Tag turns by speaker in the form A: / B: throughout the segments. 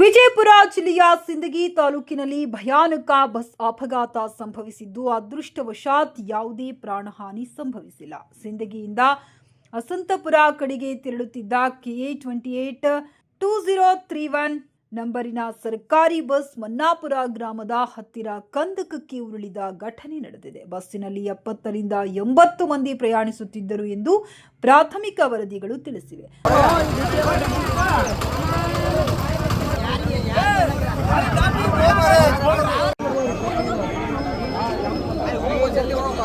A: ವಿಜಯಪುರ ಜಿಲ್ಲೆಯ ಸಿಂದಗಿ ತಾಲೂಕಿನಲ್ಲಿ ಭಯಾನಕ ಬಸ್ ಅಪಘಾತ ಸಂಭವಿಸಿದ್ದು ಅದೃಷ್ಟವಶಾತ್ ಯಾವುದೇ ಪ್ರಾಣಹಾನಿ ಸಂಭವಿಸಿಲ್ಲ ಸಿಂದಗಿಯಿಂದ ಅಸಂತಪುರ ಕಡೆಗೆ ತೆರಳುತ್ತಿದ್ದ K A twenty eight two zero three one ನಂಬರಿನ ಸರ್ಕಾರಿ ಬಸ್ ಮನ್ನಾಪುರ ಗ್ರಾಮದ ಹತ್ತಿರ ಕಂದಕಕ್ಕೆ ಉರುಳಿದ ಘಟನೆ ನಡೆದಿದೆ ಬಸ್ಸಿನಲ್ಲಿ ಎಪ್ಪತ್ತರಿಂದ ಎಂಬತ್ತು ಮಂದಿ ಪ್ರಯಾಣಿಸುತ್ತಿದ್ದರು ಎಂದು ಪ್ರಾಥಮಿಕ ವರದಿಗಳು ತಿಳಿಸಿವೆ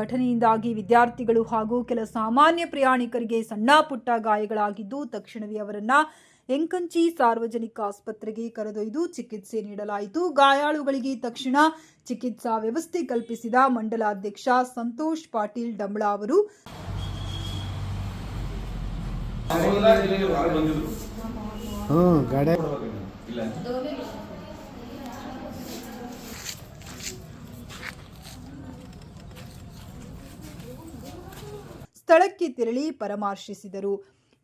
A: ಘಟನೆಯಿಂದಾಗಿ ವಿದ್ಯಾರ್ಥಿಗಳು ಹಾಗೂ ಕೆಲ ಸಾಮಾನ್ಯ ಪ್ರಯಾಣಿಕರಿಗೆ ಸಣ್ಣ ಪುಟ್ಟ ಗಾಯಗಳಾಗಿದ್ದು ತಕ್ಷಣವೇ ಅವರನ್ನ ಎಂಕಂಚಿ ಸಾರ್ವಜನಿಕ ಆಸ್ಪತ್ರೆಗೆ ಕರೆದೊಯ್ದು ಚಿಕಿತ್ಸೆ ನೀಡಲಾಯಿತು ಗಾಯಾಳುಗಳಿಗೆ ತಕ್ಷಣ ಚಿಕಿತ್ಸಾ ವ್ಯವಸ್ಥೆ ಕಲ್ಪಿಸಿದ ಮಂಡಲಾಧ್ಯಕ್ಷ ಸಂತೋಷ್ ಪಾಟೀಲ್ ಡಂಬಳ ಅವರು ಸ್ಥಳಕ್ಕೆ ತೆರಳಿ ಪರಾಮರ್ಶಿಸಿದರು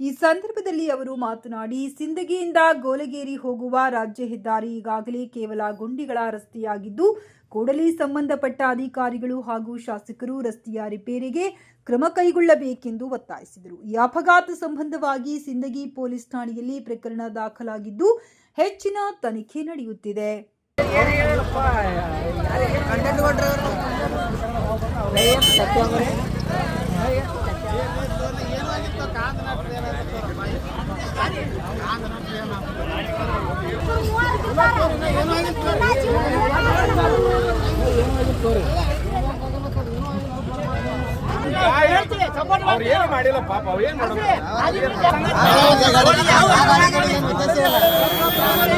A: ಈ ಸಂದರ್ಭದಲ್ಲಿ ಅವರು ಮಾತನಾಡಿ ಸಿಂದಗಿಯಿಂದ ಗೋಲಗೇರಿ ಹೋಗುವ ರಾಜ್ಯ ಹೆದ್ದಾರಿ ಈಗಾಗಲೇ ಕೇವಲ ಗುಂಡಿಗಳ ರಸ್ತೆಯಾಗಿದ್ದು ಕೂಡಲೇ ಸಂಬಂಧಪಟ್ಟ ಅಧಿಕಾರಿಗಳು ಹಾಗೂ ಶಾಸಕರು ರಸ್ತೆಯ ರಿಪೇರಿಗೆ ಕ್ರಮ ಕೈಗೊಳ್ಳಬೇಕೆಂದು ಒತ್ತಾಯಿಸಿದರು ಈ ಅಪಘಾತ ಸಂಬಂಧವಾಗಿ ಸಿಂದಗಿ ಪೊಲೀಸ್ ಠಾಣೆಯಲ್ಲಿ ಪ್ರಕರಣ ದಾಖಲಾಗಿದ್ದು ಹೆಚ್ಚಿನ ತನಿಖೆ ನಡೆಯುತ್ತಿದೆ ಏನು ಮಾಡಿಲ್ಲ ಪಾಪ ಏನು ಮಾಡೋದು